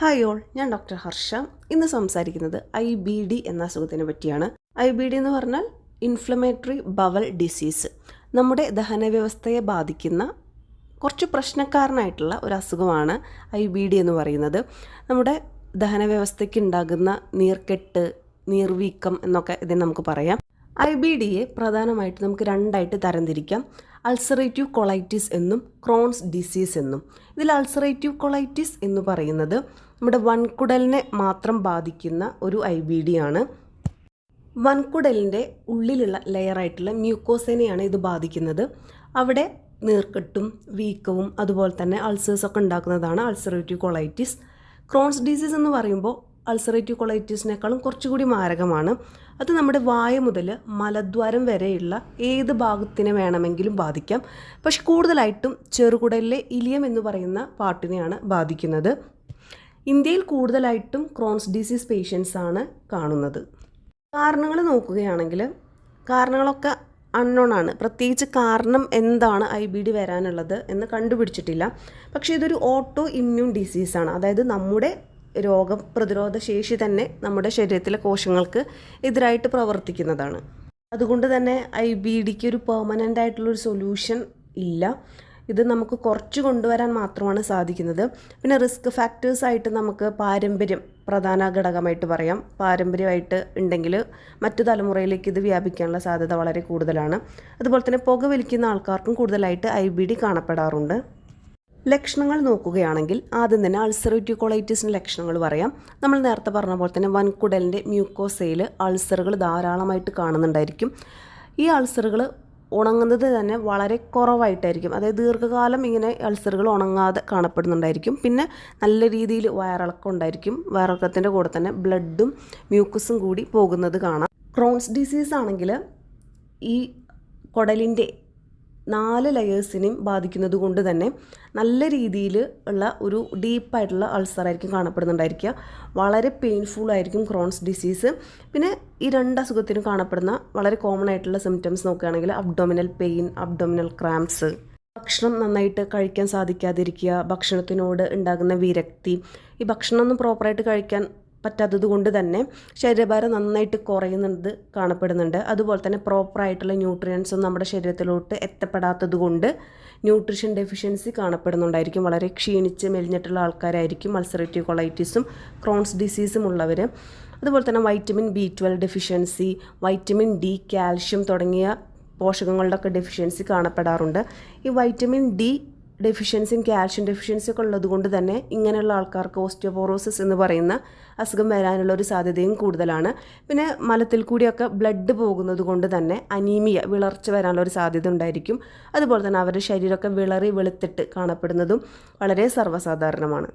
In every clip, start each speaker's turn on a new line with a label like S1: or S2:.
S1: Hi all ഞാൻ doctor Harsha. ഇന്ന് സംസാരിക്കുന്നത് ഐ ബി ഡി എന്ന അസുഖത്തിനെ പറ്റിയാണ്. ഐ ബി ഡി എന്ന് പറഞ്ഞാൽ ഇൻഫ്ലമേറ്ററി ബവൽ ഡിസീസ് നമ്മുടെ ദഹന വ്യവസ്ഥയെ ബാധിക്കുന്ന കുറച്ച് പ്രശ്നക്കാരനായിട്ടുള്ള ഒരു അസുഖമാണ് ഐ ബി ഡി എന്ന് പറയുന്നത്. നമ്മുടെ ദഹന വ്യവസ്ഥയ്ക്ക് ഉണ്ടാകുന്ന നീർക്കെട്ട് നീർവീക്കം എന്നൊക്കെ ഇതിന് നമുക്ക് പറയാം. ഐ ബി ഡിയെ പ്രധാനമായിട്ട് നമുക്ക് രണ്ടായിട്ട് തരംതിരിക്കാം. അൾസറേറ്റീവ് കൊളൈറ്റിസ് എന്നും ക്രോൺസ് ഡിസീസ് എന്നും. ഇതിൽ അൾസറേറ്റീവ് കൊളൈറ്റിസ് എന്ന് പറയുന്നത് നമ്മുടെ വൻകുടലിനെ മാത്രം ബാധിക്കുന്ന ഒരു ഐ ബി ഡി ആണ്. വൻകുടലിന്റെ ഉള്ളിലുള്ള ലെയറായിട്ടുള്ള മ്യൂക്കോസേനെയാണ് ഇത് ബാധിക്കുന്നത്. അവിടെ നീർക്കെട്ടും വീക്കവും അതുപോലെ തന്നെ അൾസേഴ്സ് ഒക്കെ ഉണ്ടാക്കുന്നതാണ് അൾസറേറ്റീവ് കൊളൈറ്റിസ് ക്രോൺസ് ഡിസീസ് എന്ന് പറയുമ്പോൾ അൾസറേറ്റീവ് കൊളൈറ്റിസിനേക്കാളും കുറച്ചുകൂടി മാരകമാണ്. അത് നമ്മുടെ വായ മുതൽ മലദ്വാരം വരെയുള്ള ഏത് ഭാഗത്തിനെ വേണമെങ്കിലും ബാധിക്കാം. പക്ഷെ കൂടുതലായിട്ടും ചെറുകുടലിലെ ഇലിയം എന്ന് പറയുന്ന പാട്ടിനെയാണ് ബാധിക്കുന്നത്. ഇന്ത്യയിൽ കൂടുതലായിട്ടും ക്രോൺസ് ഡിസീസ് പേഷ്യൻസ് ആണ് കാണുന്നത്. കാരണങ്ങൾ നോക്കുകയാണെങ്കിൽ കാരണങ്ങളൊക്കെ അൺനോൺ ആണ്. പ്രത്യേകിച്ച് കാരണം എന്താണ് ഐ ബി ഡി വരാനുള്ളത് എന്ന് കണ്ടുപിടിച്ചിട്ടില്ല. പക്ഷേ ഇതൊരു ഓട്ടോ ഇമ്മ്യൂൺ ഡിസീസാണ് അതായത് നമ്മുടെ രോഗപ്രതിരോധ ശേഷി തന്നെ നമ്മുടെ ശരീരത്തിലെ കോശങ്ങൾക്ക് എതിരായിട്ട് പ്രവർത്തിക്കുന്നതാണ്. അതുകൊണ്ട് തന്നെ ഐ ബി ഡിക്ക് ഒരു പെർമനന്റ് ആയിട്ടുള്ളൊരു സൊല്യൂഷൻ ഇല്ല. ഇത് നമുക്ക് കുറച്ച് കൊണ്ടുവരാൻ മാത്രമാണ് സാധിക്കുന്നത്. പിന്നെ റിസ്ക് ഫാക്ടേഴ്സ് ആയിട്ട് നമുക്ക് പാരമ്പര്യം പ്രധാന ഘടകമായിട്ട് പറയാം. പാരമ്പര്യമായിട്ട് ഉണ്ടെങ്കിൽ മറ്റു തലമുറയിലേക്ക് ഇത് വ്യാപിക്കാനുള്ള സാധ്യത വളരെ കൂടുതലാണ്. അതുപോലെ തന്നെ പുക വലിക്കുന്ന ആൾക്കാർക്കും കൂടുതലായിട്ട് ഐ ബി ഡി കാണപ്പെടാറുണ്ട്. ലക്ഷണങ്ങൾ നോക്കുകയാണെങ്കിൽ ആദ്യം തന്നെ അൾസറേറ്റീവ് കൊളൈറ്റിസിന്റെ ലക്ഷണങ്ങൾ പറയാം. നമ്മൾ നേരത്തെ പറഞ്ഞ പോലെ തന്നെ വൻകുടലിന്റെ മ്യൂക്കോസയിൽ അൾസറുകൾ ധാരാളമായിട്ട് കാണുന്നുണ്ടായിരിക്കും. ഈ അൾസറുകൾ ഉണങ്ങുന്നത് തന്നെ വളരെ കുറവായിട്ടായിരിക്കും. അതായത് ദീർഘകാലം ഇങ്ങനെ അൾസറുകൾ ഉണങ്ങാതെ കാണപ്പെടുന്നുണ്ടായിരിക്കും. പിന്നെ നല്ല രീതിയിൽ വയറിളക്കം ഉണ്ടായിരിക്കും. വയറിളക്കത്തിന്റെ കൂടെ തന്നെ ബ്ലഡും മ്യൂക്കസും കൂടി പോകുന്നത് കാണാം. ക്രോൺസ് ഡിസീസ് ആണെങ്കിൽ ഈ കുടലിന്റെ നാല് ലെയേഴ്സിനെയും ബാധിക്കുന്നത് കൊണ്ട് തന്നെ നല്ല രീതിയിൽ ഉള്ള ഒരു ഡീപ്പായിട്ടുള്ള അൾസറായിരിക്കും കാണപ്പെടുന്നുണ്ടായിരിക്കുക. വളരെ പെയിൻഫുൾ ആയിരിക്കും ക്രോൺസ് ഡിസീസ് പിന്നെ ഈ രണ്ട് അസുഖത്തിനും കാണപ്പെടുന്ന വളരെ കോമൺ ആയിട്ടുള്ള സിംറ്റംസ് നോക്കുകയാണെങ്കിൽ അബ്ഡോമിനൽ പെയിൻ അബ്ഡോമിനൽ ക്രാംസ് ഭക്ഷണം നന്നായിട്ട് കഴിക്കാൻ സാധിക്കാതിരിക്കുക ഭക്ഷണത്തിനോട് ഉണ്ടാകുന്ന വിരക്തി. ഈ ഭക്ഷണമൊന്നും പ്രോപ്പറായിട്ട് കഴിക്കാൻ പറ്റാത്തത് കൊണ്ട് തന്നെ ശരീരഭാരം നന്നായിട്ട് കുറയുന്നത് കാണപ്പെടുന്നുണ്ട്. അതുപോലെ തന്നെ പ്രോപ്പറായിട്ടുള്ള ന്യൂട്രിയൻസും നമ്മുടെ ശരീരത്തിലോട്ട് എത്തപ്പെടാത്തത് കൊണ്ട് ന്യൂട്രീഷൻ ഡെഫിഷ്യൻസി കാണപ്പെടുന്നുണ്ടായിരിക്കും. വളരെ ക്ഷീണിച്ച് മെലിഞ്ഞിട്ടുള്ള ആൾക്കാരായിരിക്കും മത്സറേറ്റീവ് കൊളൈറ്റിസും ക്രോൺസ് ഡിസീസും ഉള്ളവർ അതുപോലെ തന്നെ vitamin B twelve deficiency vitamin D calcium തുടങ്ങിയ പോഷകങ്ങളുടെയൊക്കെ ഡെഫിഷ്യൻസി കാണപ്പെടാറുണ്ട്. ഈ വൈറ്റമിൻ ഡി ഡെഫിഷ്യൻസിയും കാൽഷ്യം ഡെഫിഷ്യൻസി ഒക്കെ ഉള്ളത് കൊണ്ട് തന്നെ ഇങ്ങനെയുള്ള ആൾക്കാർക്ക് ഓസ്റ്റിയോപോറോസിസ് എന്ന് പറയുന്ന അസുഖം വരാനുള്ള ഒരു സാധ്യതയും കൂടുതലാണ്. പിന്നെ മലത്തിൽ കൂടിയൊക്കെ ബ്ലഡ് പോകുന്നത് കൊണ്ട് തന്നെ അനീമിയ വിളർച്ച വരാനുള്ള ഒരു സാധ്യത ഉണ്ടായിരിക്കും. അതുപോലെ തന്നെ അവരുടെ ശരീരമൊക്കെ വിളറി വെളുത്തിട്ട് കാണപ്പെടുന്നതും വളരെ സർവസാധാരണമാണ്.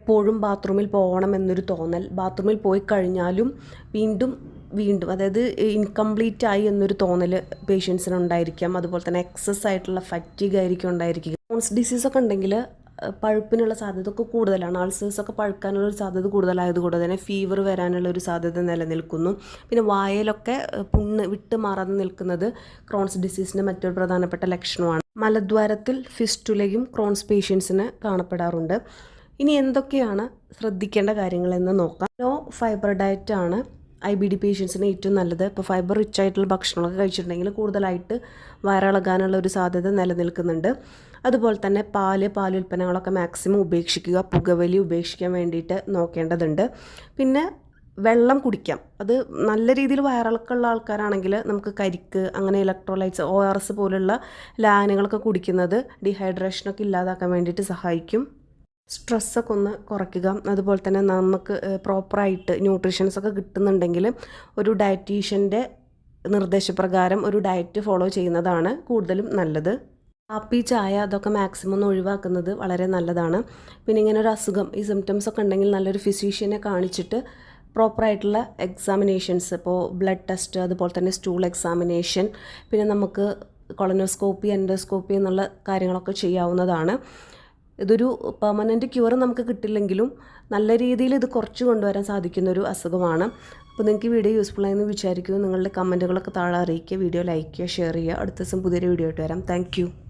S1: എപ്പോഴും ബാത്റൂമിൽ പോകണം എന്നൊരു തോന്നൽ ബാത്റൂമിൽ പോയി കഴിഞ്ഞാലും വീണ്ടും വീണ്ടും അതായത് ഇൻകംപ്ലീറ്റ് ആയി എന്നൊരു തോന്നൽ പേഷ്യൻസിന് ഉണ്ടായിരിക്കാം. അതുപോലെ തന്നെ എക്സസ് ആയിട്ടുള്ള ഫറ്റീഗ് ആയിരിക്കും ഉണ്ടായിരിക്കുക. കോൺസ് ഡിസീസൊക്കെ ഉണ്ടെങ്കിൽ പഴുപ്പിനുള്ള സാധ്യത ഒക്കെ കൂടുതലാണ്. അൾസേഴ്സൊക്കെ പഴുക്കാനുള്ള ഒരു സാധ്യത കൂടുതലായതുകൊണ്ട് തന്നെ ഫീവർ വരാനുള്ള ഒരു സാധ്യത നിലനിൽക്കുന്നു. പിന്നെ വായലൊക്കെ പുണ്ണ് വിട്ട് മാറാതെ നിൽക്കുന്നത് ക്രോൺസ് ഡിസീസിന്റെ മറ്റൊരു പ്രധാനപ്പെട്ട ലക്ഷണമാണ്. മലദ്വാരത്തിൽ ഫിസ്റ്റുലയും ക്രോൺസ് പേഷ്യൻസിന് കാണപ്പെടാറുണ്ട്. ഇനി എന്തൊക്കെയാണ് ശ്രദ്ധിക്കേണ്ട കാര്യങ്ങളെന്ന് നോക്കാം. ലോ ഫൈബർ ഡയറ്റ് ആണ് ഐ ബി ഡി പേഷ്യൻസിന് ഏറ്റവും നല്ലത്. ഇപ്പോൾ ഫൈബർ റിച്ച് ആയിട്ടുള്ള ഭക്ഷണമൊക്കെ കഴിച്ചിട്ടുണ്ടെങ്കിൽ കൂടുതലായിട്ട് വയറിളകാനുള്ള ഒരു സാധ്യത നിലനിൽക്കുന്നുണ്ട്. അതുപോലെ തന്നെ പാൽ പാലുൽപ്പന്നങ്ങളൊക്കെ മാക്സിമം ഉപേക്ഷിക്കുക പുകവലി ഉപേക്ഷിക്കാൻ വേണ്ടിയിട്ട് നോക്കേണ്ടതുണ്ട്. പിന്നെ വെള്ളം കുടിക്കാം. അത് നല്ല രീതിയിൽ വയറിളക്കമുള്ള ആൾക്കാരാണെങ്കിൽ നമുക്ക് കരിക്ക് അങ്ങനെ ഇലക്ട്രോലൈറ്റ്സ് ഒ ആർ എസ് പോലുള്ള ലായനികളൊക്കെ കുടിക്കുന്നത് ഡീഹൈഡ്രേഷനൊക്കെ ഇല്ലാതാക്കാൻ വേണ്ടിയിട്ട് സഹായിക്കും. സ്ട്രെസ്സൊക്കെ ഒന്ന് കുറയ്ക്കുക. അതുപോലെ തന്നെ നമുക്ക് പ്രോപ്പറായിട്ട് ന്യൂട്രീഷൻസ് ഒക്കെ കിട്ടുന്നുണ്ടെങ്കിൽ ഒരു ഡയറ്റീഷ്യന്റെ നിർദ്ദേശപ്രകാരം ഒരു ഡയറ്റ് ഫോളോ ചെയ്യുന്നതാണ് കൂടുതലും നല്ലത്. കാപ്പി ചായ അതൊക്കെ മാക്സിമം ഒന്ന് ഒഴിവാക്കുന്നത് വളരെ നല്ലതാണ്. പിന്നെ ഇങ്ങനെ ഒരു അസുഖം ഈ സിംറ്റംസ് ഒക്കെ ഉണ്ടെങ്കിൽ നല്ലൊരു ഫിസിഷ്യനെ കാണിച്ചിട്ട് പ്രോപ്പറായിട്ടുള്ള എക്സാമിനേഷൻസ് ഇപ്പോൾ ബ്ലഡ് ടെസ്റ്റ് അതുപോലെ തന്നെ സ്റ്റൂൾ എക്സാമിനേഷൻ പിന്നെ നമുക്ക് കൊളനോസ്കോപ്പി എൻഡോസ്കോപ്പി എന്നുള്ള കാര്യങ്ങളൊക്കെ ചെയ്യാവുന്നതാണ്. ഇതൊരു പെർമനന്റ് ക്യൂർ നമുക്ക് കിട്ടില്ലെങ്കിലും നല്ല രീതിയിൽ ഇത് കുറച്ച് കൊണ്ടുവരാൻ സാധിക്കുന്ന ഒരു അസുഖമാണ്. അപ്പോൾ നിങ്ങൾക്ക് വീഡിയോ യൂസ്ഫുൾ ആയെന്ന് വിചാരിക്കുന്നു. നിങ്ങളുടെ കമന്റുകളൊക്കെ താഴെ അറിയിക്കുക. വീഡിയോ ലൈക്ക് ചെയ്യുക ഷെയർ ചെയ്യുക. അടുത്ത ദിവസം പുതിയൊരു വീഡിയോ ആയിട്ട് വരാം. താങ്ക്